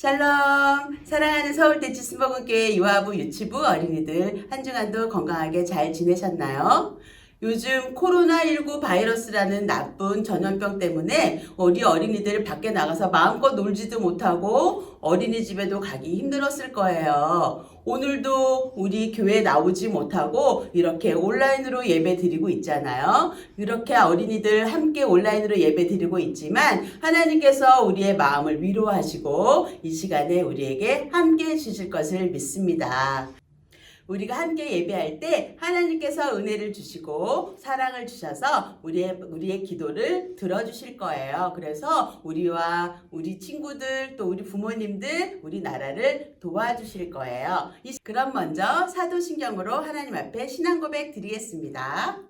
샬롬! 사랑하는 서울대치 스모근교회 유아부 유치부 어린이들 한 주간도 건강하게 잘 지내셨나요? 요즘 코로나19 바이러스라는 나쁜 전염병 때문에 우리 어린이들 밖에 나가서 마음껏 놀지도 못하고 어린이집에도 가기 힘들었을 거예요. 오늘도 우리 교회 나오지 못하고 이렇게 온라인으로 예배 드리고 있잖아요. 이렇게 어린이들 함께 온라인으로 예배 드리고 있지만 하나님께서 우리의 마음을 위로하시고 이 시간에 우리에게 함께 해주실 것을 믿습니다. 우리가 함께 예배할 때 하나님께서 은혜를 주시고 사랑을 주셔서 우리의 우리의 기도를 들어 주실 거예요. 그래서 우리와 우리 친구들 또 우리 부모님들 우리 나라를 도와주실 거예요. 이- 그럼 먼저 사도신경으로 하나님 앞에 신앙 고백 드리겠습니다.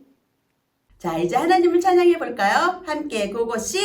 자, 이제 하나님을 찬양해 볼까요? 함께 고고싱!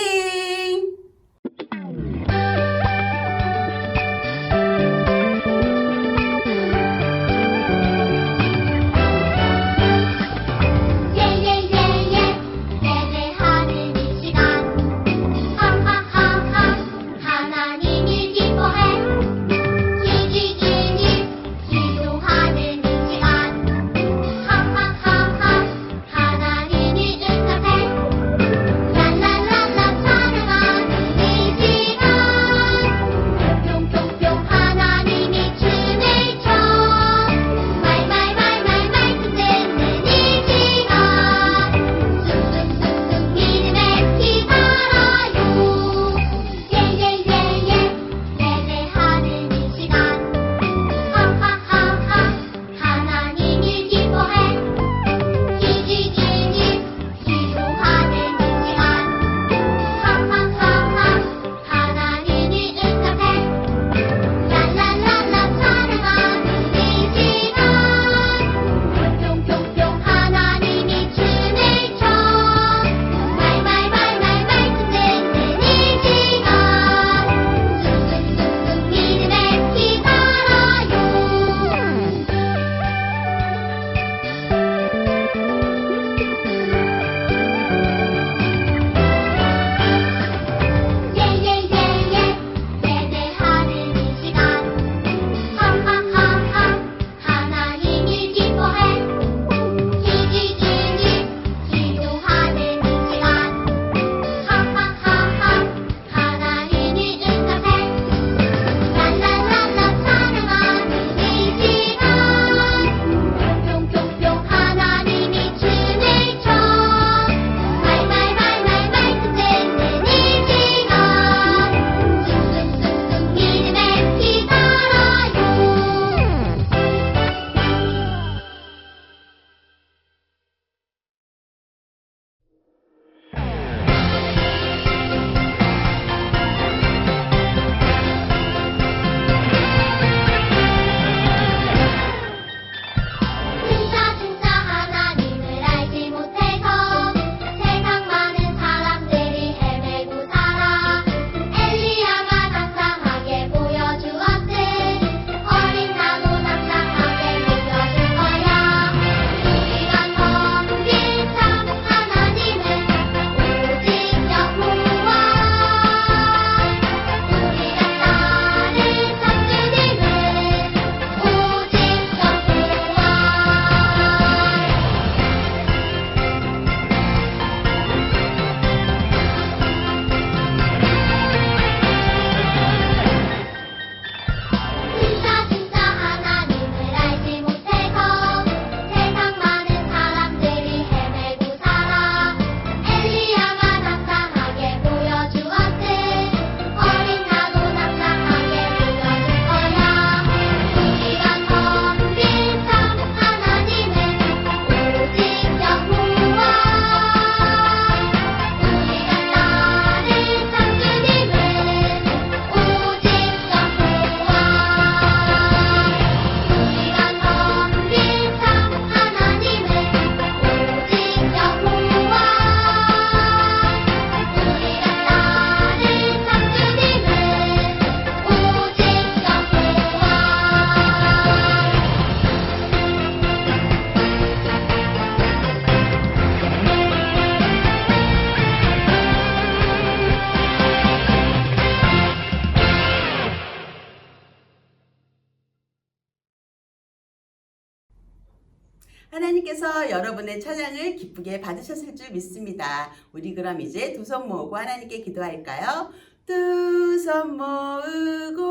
하나님께서 여러분의 찬양을 기쁘게 받으셨을 줄 믿습니다. 우리 그럼 이제 두 손 모으고 하나님께 기도할까요? 두 손 모으고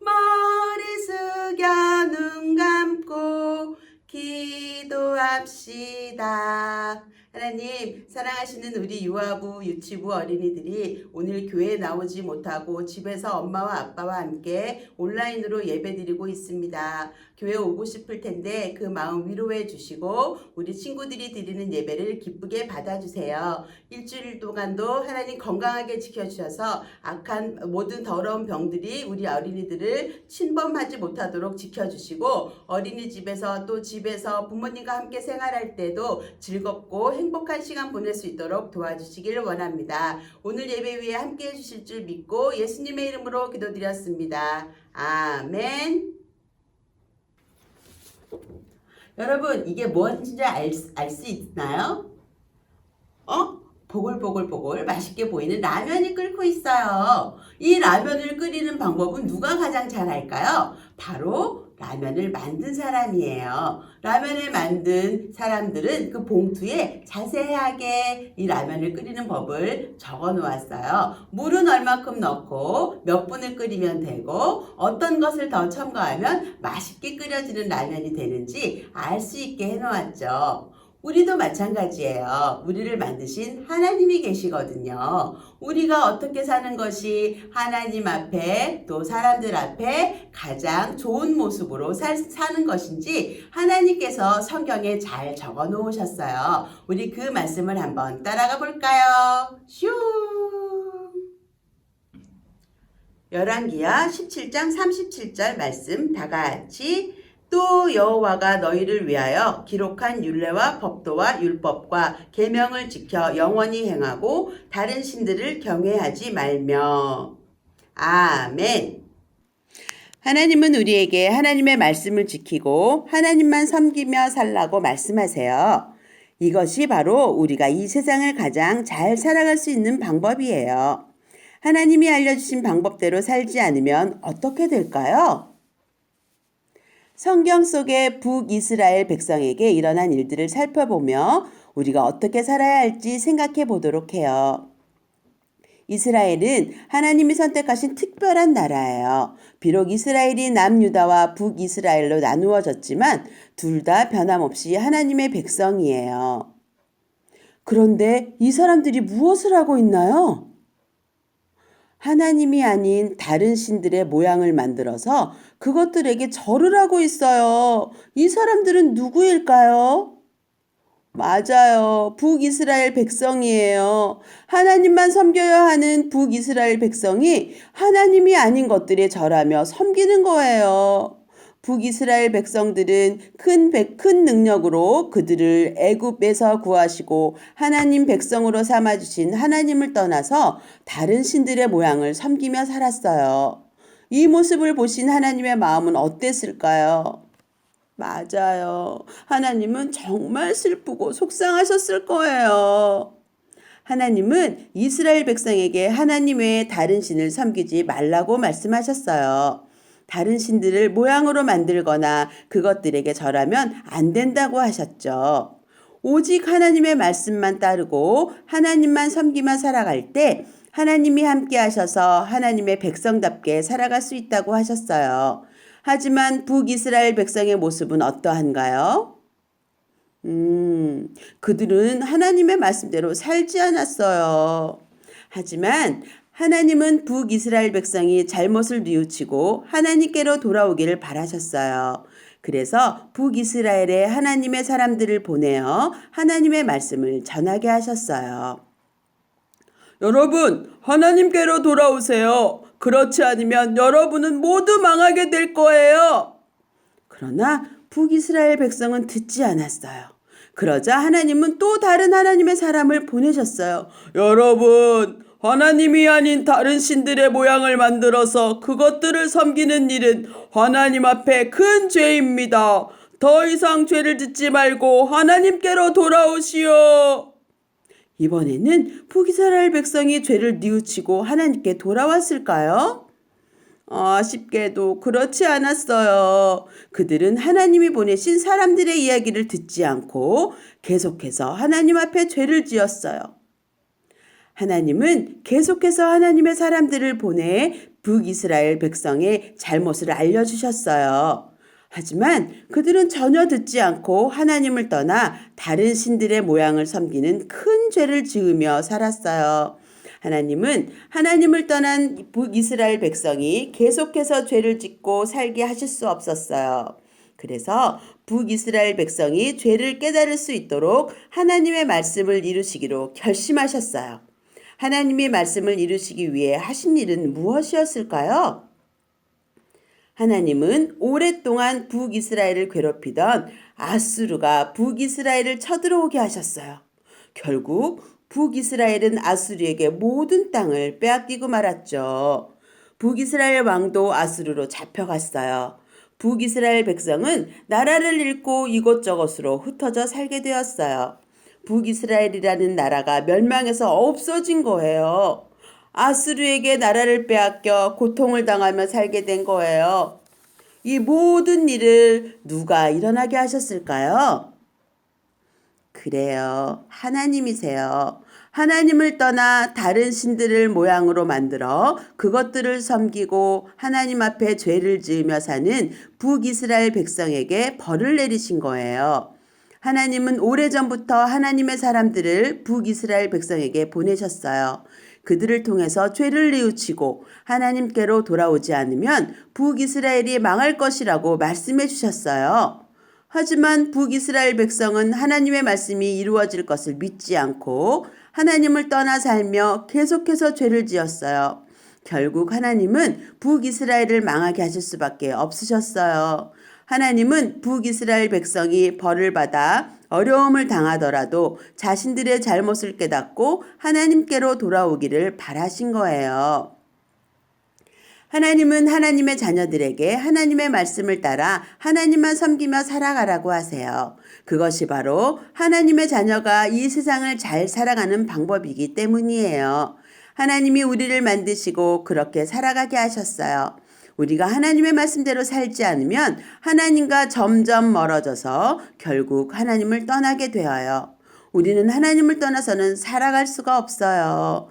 머리 숙여 눈 감고 기도합시다. 하나님, 사랑하시는 우리 유아부, 유치부 어린이들이 오늘 교회에 나오지 못하고 집에서 엄마와 아빠와 함께 온라인으로 예배드리고 있습니다. 교회 오고 싶을 텐데 그 마음 위로해 주시고 우리 친구들이 드리는 예배를 기쁘게 받아주세요. 일주일 동안도 하나님 건강하게 지켜주셔서 악한 모든 더러운 병들이 우리 어린이들을 침범하지 못하도록 지켜주시고 어린이집에서 또 집에서 부모님과 함께 생활할 때도 즐겁고 행복 한 시간 보낼 수 있도록 도와주시기를 원합니다. 오늘 예배 위에 함께 해주실 줄 믿고 예수님의 이름으로 기도드렸습니다. 아멘. 여러분 이게 뭔지 알수 있나요? 어? 보글보글보글 맛있게 보이는 라면이 끓고 있어요. 이 라면을 끓이는 방법은 누가 가장 잘 할까요? 바로 라면을 만든 사람이에요. 라면을 만든 사람들은 그 봉투에 자세하게 이 라면을 끓이는 법을 적어 놓았어요. 물은 얼마큼 넣고 몇 분을 끓이면 되고 어떤 것을 더 첨가하면 맛있게 끓여지는 라면이 되는지 알 수 있게 해 놓았죠. 우리도 마찬가지예요. 우리를 만드신 하나님이 계시거든요. 우리가 어떻게 사는 것이 하나님 앞에 또 사람들 앞에 가장 좋은 모습으로 살, 사는 것인지 하나님께서 성경에 잘 적어 놓으셨어요. 우리 그 말씀을 한번 따라가 볼까요? 슝! 열왕기야 17장 37절 말씀 다 같이 또 여호와가 너희를 위하여 기록한 율례와 법도와 율법과 계명을 지켜 영원히 행하고 다른 신들을 경외하지 말며 아멘. 하나님은 우리에게 하나님의 말씀을 지키고 하나님만 섬기며 살라고 말씀하세요. 이것이 바로 우리가 이 세상을 가장 잘 살아갈 수 있는 방법이에요. 하나님이 알려주신 방법대로 살지 않으면 어떻게 될까요? 성경 속의 북이스라엘 백성에게 일어난 일들을 살펴보며 우리가 어떻게 살아야 할지 생각해 보도록 해요. 이스라엘은 하나님이 선택하신 특별한 나라예요. 비록 이스라엘이 남유다와 북이스라엘로 나누어졌지만 둘 다 변함없이 하나님의 백성이에요. 그런데 이 사람들이 무엇을 하고 있나요? 하나님이 아닌 다른 신들의 모양을 만들어서 그것들에게 절을 하고 있어요. 이 사람들은 누구일까요? 맞아요. 북이스라엘 백성이에요. 하나님만 섬겨야 하는 북이스라엘 백성이 하나님이 아닌 것들에 절하며 섬기는 거예요. 북이스라엘 백성들은 큰, 백- 큰 능력으로 그들을 애굽에서 구하시고 하나님 백성으로 삼아주신 하나님을 떠나서 다른 신들의 모양을 섬기며 살았어요. 이 모습을 보신 하나님의 마음은 어땠을까요? 맞아요. 하나님은 정말 슬프고 속상하셨을 거예요. 하나님은 이스라엘 백성에게 하나님 외에 다른 신을 섬기지 말라고 말씀하셨어요. 다른 신들을 모양으로 만들거나 그것들에게 절하면 안 된다고 하셨죠. 오직 하나님의 말씀만 따르고 하나님만 섬기며 살아갈 때 하나님이 함께 하셔서 하나님의 백성답게 살아갈 수 있다고 하셨어요. 하지만 북이스라엘 백성의 모습은 어떠한가요? 음, 그들은 하나님의 말씀대로 살지 않았어요. 하지만 하나님은 북이스라엘 백성이 잘못을 뉘우치고 하나님께로 돌아오기를 바라셨어요. 그래서 북이스라엘에 하나님의 사람들을 보내어 하나님의 말씀을 전하게 하셨어요. 여러분, 하나님께로 돌아오세요. 그렇지 않으면 여러분은 모두 망하게 될 거예요. 그러나 북이스라엘 백성은 듣지 않았어요. 그러자 하나님은 또 다른 하나님의 사람을 보내셨어요. 여러분, 하나님이 아닌 다른 신들의 모양을 만들어서 그것들을 섬기는 일은 하나님 앞에 큰 죄입니다. 더 이상 죄를 짓지 말고 하나님께로 돌아오시오. 이번에는 북이스라엘 백성이 죄를 뉘우치고 하나님께 돌아왔을까요? 아쉽게도 그렇지 않았어요. 그들은 하나님이 보내신 사람들의 이야기를 듣지 않고 계속해서 하나님 앞에 죄를 지었어요. 하나님은 계속해서 하나님의 사람들을 보내 북이스라엘 백성의 잘못을 알려주셨어요. 하지만 그들은 전혀 듣지 않고 하나님을 떠나 다른 신들의 모양을 섬기는 큰 죄를 지으며 살았어요. 하나님은 하나님을 떠난 북이스라엘 백성이 계속해서 죄를 짓고 살게 하실 수 없었어요. 그래서 북이스라엘 백성이 죄를 깨달을 수 있도록 하나님의 말씀을 이루시기로 결심하셨어요. 하나님의 말씀을 이루시기 위해 하신 일은 무엇이었을까요? 하나님은 오랫동안 북이스라엘을 괴롭히던 아수르가 북이스라엘을 쳐들어오게 하셨어요. 결국 북이스라엘은 아수르에게 모든 땅을 빼앗기고 말았죠. 북이스라엘 왕도 아수르로 잡혀갔어요. 북이스라엘 백성은 나라를 잃고 이곳저곳으로 흩어져 살게 되었어요. 북이스라엘이라는 나라가 멸망해서 없어진 거예요. 아수르에게 나라를 빼앗겨 고통을 당하며 살게 된 거예요. 이 모든 일을 누가 일어나게 하셨을까요? 그래요. 하나님이세요. 하나님을 떠나 다른 신들을 모양으로 만들어 그것들을 섬기고 하나님 앞에 죄를 지으며 사는 북이스라엘 백성에게 벌을 내리신 거예요. 하나님은 오래전부터 하나님의 사람들을 북이스라엘 백성에게 보내셨어요. 그들을 통해서 죄를 뉘우치고 하나님께로 돌아오지 않으면 북이스라엘이 망할 것이라고 말씀해 주셨어요. 하지만 북이스라엘 백성은 하나님의 말씀이 이루어질 것을 믿지 않고 하나님을 떠나 살며 계속해서 죄를 지었어요. 결국 하나님은 북이스라엘을 망하게 하실 수밖에 없으셨어요. 하나님은 북이스라엘 백성이 벌을 받아 어려움을 당하더라도 자신들의 잘못을 깨닫고 하나님께로 돌아오기를 바라신 거예요. 하나님은 하나님의 자녀들에게 하나님의 말씀을 따라 하나님만 섬기며 살아가라고 하세요. 그것이 바로 하나님의 자녀가 이 세상을 잘 살아가는 방법이기 때문이에요. 하나님이 우리를 만드시고 그렇게 살아가게 하셨어요. 우리가 하나님의 말씀대로 살지 않으면 하나님과 점점 멀어져서 결국 하나님을 떠나게 되어요. 우리는 하나님을 떠나서는 살아갈 수가 없어요.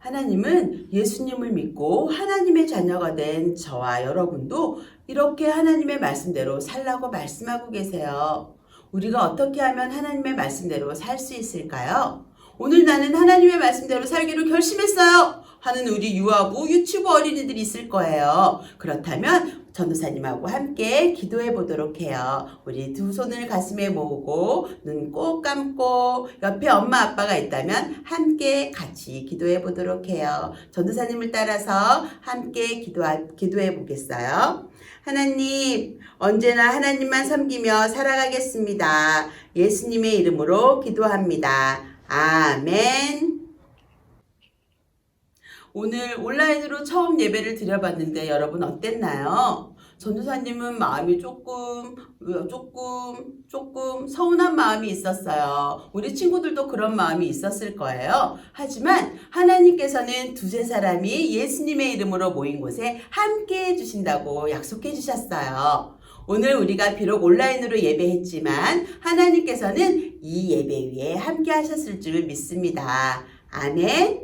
하나님은 예수님을 믿고 하나님의 자녀가 된 저와 여러분도 이렇게 하나님의 말씀대로 살라고 말씀하고 계세요. 우리가 어떻게 하면 하나님의 말씀대로 살 수 있을까요? 오늘 나는 하나님의 말씀대로 살기로 결심했어요. 하는 우리 유아부, 유치부 어린이들이 있을 거예요. 그렇다면 전도사님하고 함께 기도해 보도록 해요. 우리 두 손을 가슴에 모으고 눈 꼭 감고 옆에 엄마 아빠가 있다면 함께 같이 기도해 보도록 해요. 전도사님을 따라서 함께 기도하, 기도해 보겠어요. 하나님, 언제나 하나님만 섬기며 살아가겠습니다. 예수님의 이름으로 기도합니다. 아멘. 오늘 온라인으로 처음 예배를 드려봤는데 여러분 어땠나요? 전도사님은 마음이 조금, 조금, 조금 서운한 마음이 있었어요. 우리 친구들도 그런 마음이 있었을 거예요. 하지만 하나님께서는 두세 사람이 예수님의 이름으로 모인 곳에 함께 해주신다고 약속해 주셨어요. 오늘 우리가 비록 온라인으로 예배했지만 하나님께서는 이 예배 위에 함께 하셨을 줄 믿습니다. 아멘.